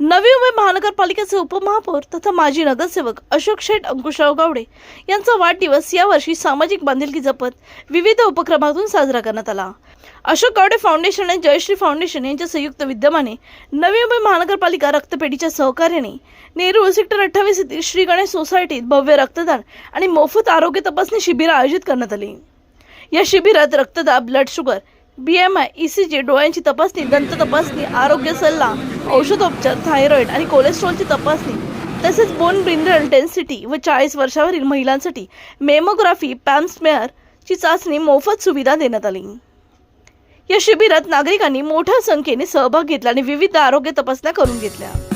नवी मुंबई महानगरपालिकेचे उपमहापौर तथा माजी नगरसेवक अशोक शेठ अंकुशराव गावडे यांचा वाढदिवस यावर्षी सामाजिक बांधिलकी जपत विविध उपक्रमातून साजरा करण्यात आला. अशोक गावडे फाउंडेशन आणि जयश्री फाउंडेशन यांच्या संयुक्त विद्यमाने नवी मुंबई महानगरपालिका रक्तपेढीच्या सहकार्याने नेहरू सेक्टर अठ्ठावीस येथील श्री गणेश सोसायटीत भव्य रक्तदान आणि मोफत आरोग्य तपासणी शिबिर आयोजित करण्यात आली. या शिबिरात रक्तदाब blood sugar B M I E C G डोळ्यांची तपासणी दंत तपासणी आरोग्य सल्ला औषधोपचार थायरॉइड आणि कोलेस्ट्रॉलची तपासणी. तसेच बोन ब्रिंडल डेन्सिटी व चाळीस वर्षावरील महिलांसाठी मेमोग्राफी पॅम्समेअरची चाचणी मोफत सुविधा देण्यात आली. या शिबिरात नागरिकांनी मोठ्या संख्येने सहभाग घेतला आणि विविध आरोग्य तपासण्या करून घेतल्या.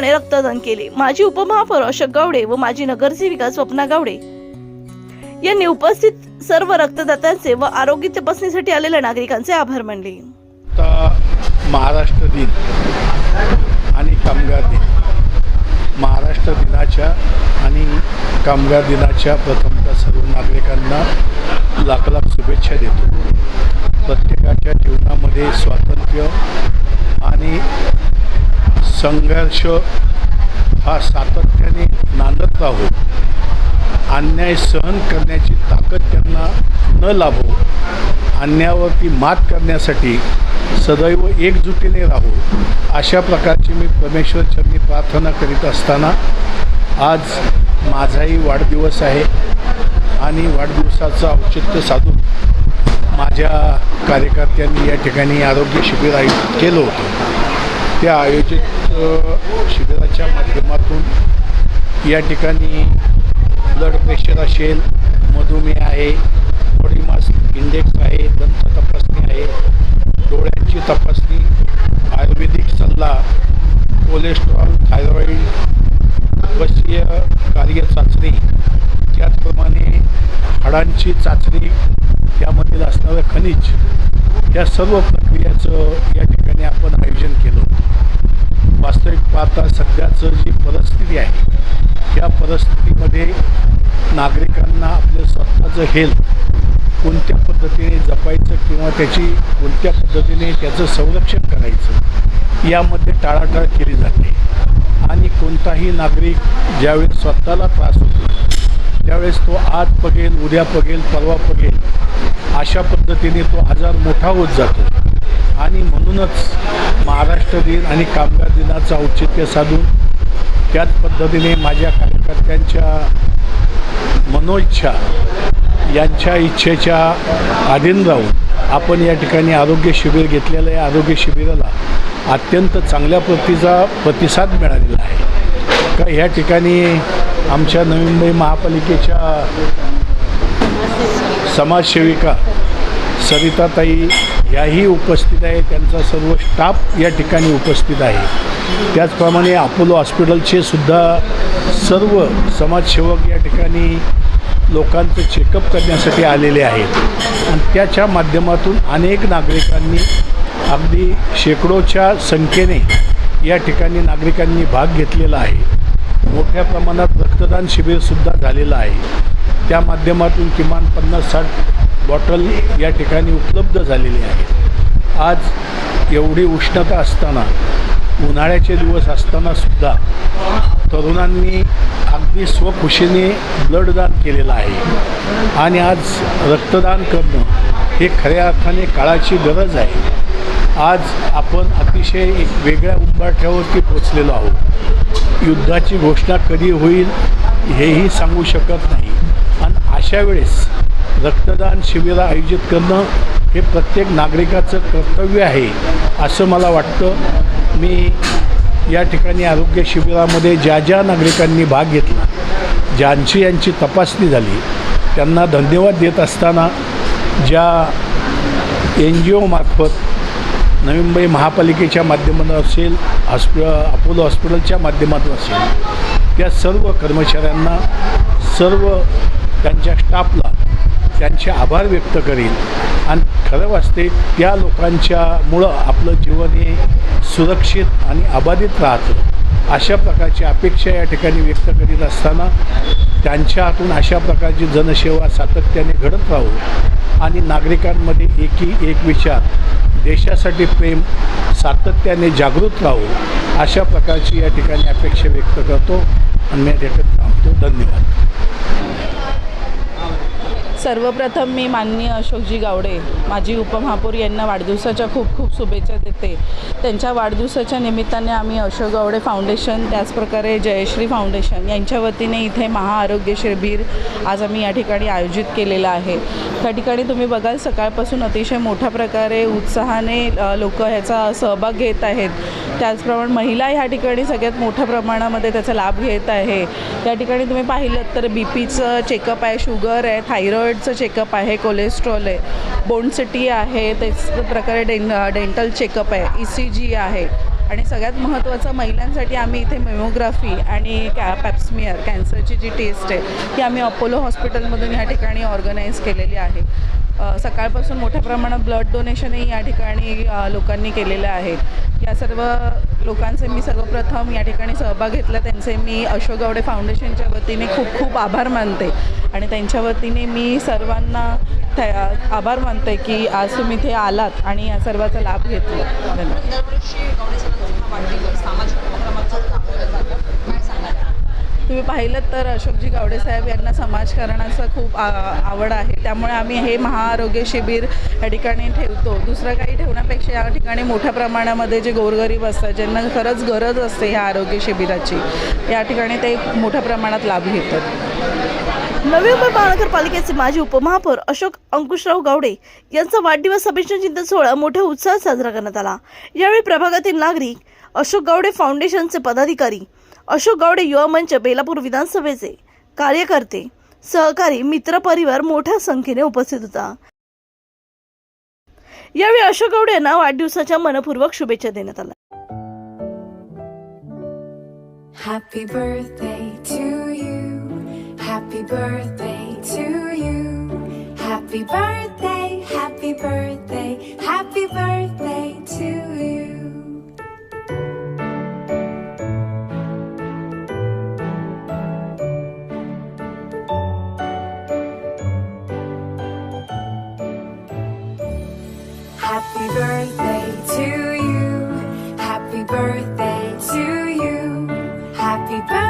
उत्स्फूर्तपणे रक्तदान केले. माजी उपमहापौर अशोक गावडे व माजी नगरसेविका स्वप्ना गावडे यांनी उपस्थित सर्व रक्तदात्यांचे व आरोग्य तपासणीसाठी आलेल्या नागरिकांचे आभार मानले. महाराष्ट्र दिन आणि कामगार दिन. महाराष्ट्र दिनाच्या आणि कामगार दिनाच्या प्रथमतः सर्व नागरिकांना लाख लाख शुभेच्छा देतो. संघर्ष हा सातत्याने नांदत राहो. अन्याय सहन करण्याची ताकद त्यांना न लाभो. अन्यायावरती मात करण्यासाठी सदैव एकजुटीने राहू. अशा प्रकारची मी परमेश्वर चरणी प्रार्थना करीत असताना आज माझाही वाढदिवस आहे आणि वाढदिवसाचं औचित्य साधून माझ्या कार्यकर्त्यांनी या ठिकाणी आरोग्य शिबिर आयोजित केलं होतं. त्या आयोजित शिबिराच्या माध्यमातून या ठिकाणी ब्लड प्रेशर असेल मधुमेह आहे बॉडी मास इंडेक्स आहे दंत तपासणी आहे डोळ्यांची तपासणी आयुर्वेदिक सल्ला कोलेस्ट्रॉल थायरॉईड वशीय कार्य चाचणी त्याचप्रमाणे हाडांची चाचणी त्यामधील असणारं खनिज या सर्व प्रक्रियाचं या ठिकाणी आपण आयोजन केलं होतं. वास्तविक पाहता सध्याचं जी परिस्थिती आहे त्या परिस्थितीमध्ये नागरिकांना आपलं स्वतःचं हेल्थ कोणत्या पद्धतीने जपायचं किंवा त्याची कोणत्या पद्धतीने त्याचं संरक्षण करायचं यामध्ये टाळाटाळ केली जाते. आणि कोणताही नागरिक ज्यावेळेस स्वतःला त्रास होतो त्यावेळेस तो आज बघेल उद्या बघेल परवा बघेल अशा पद्धतीने तो आजार मोठा होत जातो. आणि म्हणूनच महाराष्ट्र दिन आणि कामगार दिनाचं औचित्य साधून त्याच पद्धतीने माझ्या कार्यकर्त्यांच्या मनोइच्छा यांच्या इच्छेच्या अधीन राहून आपण या ठिकाणी आरोग्य शिबिर घेतलेलं आहे. आरोग्य शिबिराला अत्यंत चांगल्या प्रतीचा प्रतिसाद मिळालेला आहे. का ह्या ठिकाणी आमच्या नवी मुंबई महापालिकेच्या समाजसेविका सरिताताई याही उपस्थित आहे त्यांचा सर्व स्टाफ या ठिकाणी उपस्थित आहे. त्याचप्रमाणे अपोलो हॉस्पिटलचे सुद्धा सर्व समाजसेवक या ठिकाणी लोकांचं चेकअप करण्यासाठी आलेले आहेत. आणि त्याच्या माध्यमातून अनेक नागरिकांनी अगदी शेकडोच्या संख्येने या ठिकाणी नागरिकांनी भाग घेतलेला आहे. मोठ्या प्रमाणात रक्तदान शिबिरसुद्धा झालेलं आहे. त्या माध्यमातून किमान पन्नास साठ बॉटल या ठिकाणी उपलब्ध झालेली आहे. आज एवढी उष्णता असताना उन्हाळ्याचे दिवस असताना सुद्धा तरुणांनी अगदी स्वखुशीने ब्लडदान केलेलं आहे. आणि आज रक्तदान करणं हे खऱ्या अर्थाने काळाची गरज आहे. आज आपण अतिशय एक वेगळ्या उंबाठ्यावरती पोचलेलो आहोत. युद्धाची घोषणा कधी होईल हेही सांगू शकत नाही. आणि अशा वेळेस रक्तदान शिबिरं आयोजित करणं हे प्रत्येक नागरिकाचं कर्तव्य आहे असं मला वाटतं. मी या ठिकाणी आरोग्य शिबिरामध्ये ज्या ज्या नागरिकांनी भाग घेतला ज्यांची यांची तपासणी झाली त्यांना धन्यवाद देत असताना ज्या एन जी ओमार्फत नवी मुंबई महापालिकेच्या माध्यमातून असेल हॉस्पि अपोलो हॉस्पिटलच्या माध्यमातून असेल त्या सर्व कर्मचाऱ्यांना सर्व त्यांच्या स्टाफला त्यांचे आभार व्यक्त करील आणि खरं वाचते त्या लोकांच्यामुळं आपलं जीवन हे सुरक्षित आणि अबाधित राहतं. अशा प्रकारची अपेक्षा या ठिकाणी व्यक्त करीत असताना त्यांच्या हातून अशा प्रकारची जनसेवा सातत्याने घडत राहू. आणि नागरिकांमध्ये एकी एक विचार देशासाठी प्रेम सातत्याने जागृत राहू अशा प्रकारची या ठिकाणी अपेक्षा व्यक्त करतो. आणि मी या ठिकाणी थांबतो. धन्यवाद. सर्वप्रथम मी माननीय अशोकजी गावडे माजी उपमहापौर यांना वाढदिवसाच्या खूप खूप शुभेच्छा देते. त्यांच्या वाढदिवसाच्या निमित्ताने आम्ही अशोक गावडे फाउंडेशन त्याचप्रकारे जयश्री फाउंडेशन यांच्या वतीने इथे महाआरोग्य शिबिर आज आम्ही या ठिकाणी आयोजित केलेलं आहे. त्या ठिकाणी तुम्ही बघाल सकाळपासून अतिशय मोठ्या प्रकारे उत्साहाने लोक ह्याचा सहभाग घेत आहेत. त्याचप्रमाणे महिला ह्या ठिकाणी सगळ्यात मोठ्या प्रमाणामध्ये त्याचा लाभ घेत आहे. त्या ठिकाणी तुम्ही पाहिलं तर बी पीचं चेकअप आहे शुगर आहे थायरॉईडचं चेकअप आहे कोलेस्ट्रॉल आहे बोन सिटी आहे त्याच प्रकारे डेन डेंटल चेकअप आहे ई सी जी आहे. आणि सगळ्यात महत्त्वाचं महिलांसाठी आम्ही इथे मेमोग्राफी आणि कॅ पॅप्समियर कॅन्सरची जी टेस्ट आहे ती आम्ही अपोलो हॉस्पिटलमधून ह्या ठिकाणी ऑर्गनाईज केलेली आहे. सकाळपासून मोठ्या प्रमाणात ब्लड डोनेशनही या ठिकाणी लोकांनी केलेलं आहे. या सर्व लोकांचे मी सर्वप्रथम या ठिकाणी सहभाग घेतला. त्यांचे मी अशोक गावडे फाउंडेशनच्या वतीने खूप खूप आभार मानते. आणि त्यांच्या वतीने मी सर्वांना त्या आभार मानते की आज तुम्ही इथे आलात आणि या सर्वाचा लाभ घेतला. धन्यवाद. तुम्ही पाहिलं तर अशोकजी गावडे साहेब यांना समाजकारणाचं खूप आ, आवड आहे. त्यामुळे आम्ही हे महाआरोग्य शिबिर या ठिकाणी ठेवतो. दुसरं काही ठेवण्यापेक्षा या ठिकाणी मोठ्या प्रमाणामध्ये जे गोरगरीब असतात ज्यांना खरंच गरज असते ह्या आरोग्य शिबिराची या ठिकाणी ते मोठ्या प्रमाणात लाभ घेतात. नवी मुंबई महानगरपालिकेचे माजी उपमहापौर अशोक अंकुशराव गावडे यांचा वाढदिवस अभिषेक चिंतन सोहळा मोठ्या उत्साहात साजरा करण्यात आला. यावेळी प्रभागातील नागरिक अशोक गावडे फाउंडेशनचे पदाधिकारी अशोक गावडे युवा मंच बेलापूर विधानसभेचे कार्यकर्ते सहकारी मित्र परिवार मोठ्या संख्येने उपस्थित होता यावेळी अशोक गावडे यांना वाढदिवसाच्या मनपूर्वक शुभेच्छा देण्यात आल्या Happy birthday to you. Happy birthday to you. Happy birthday, happy birthday, baby.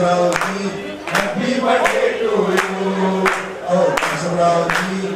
Happy birthday to you. Oh, Kasabral Ji.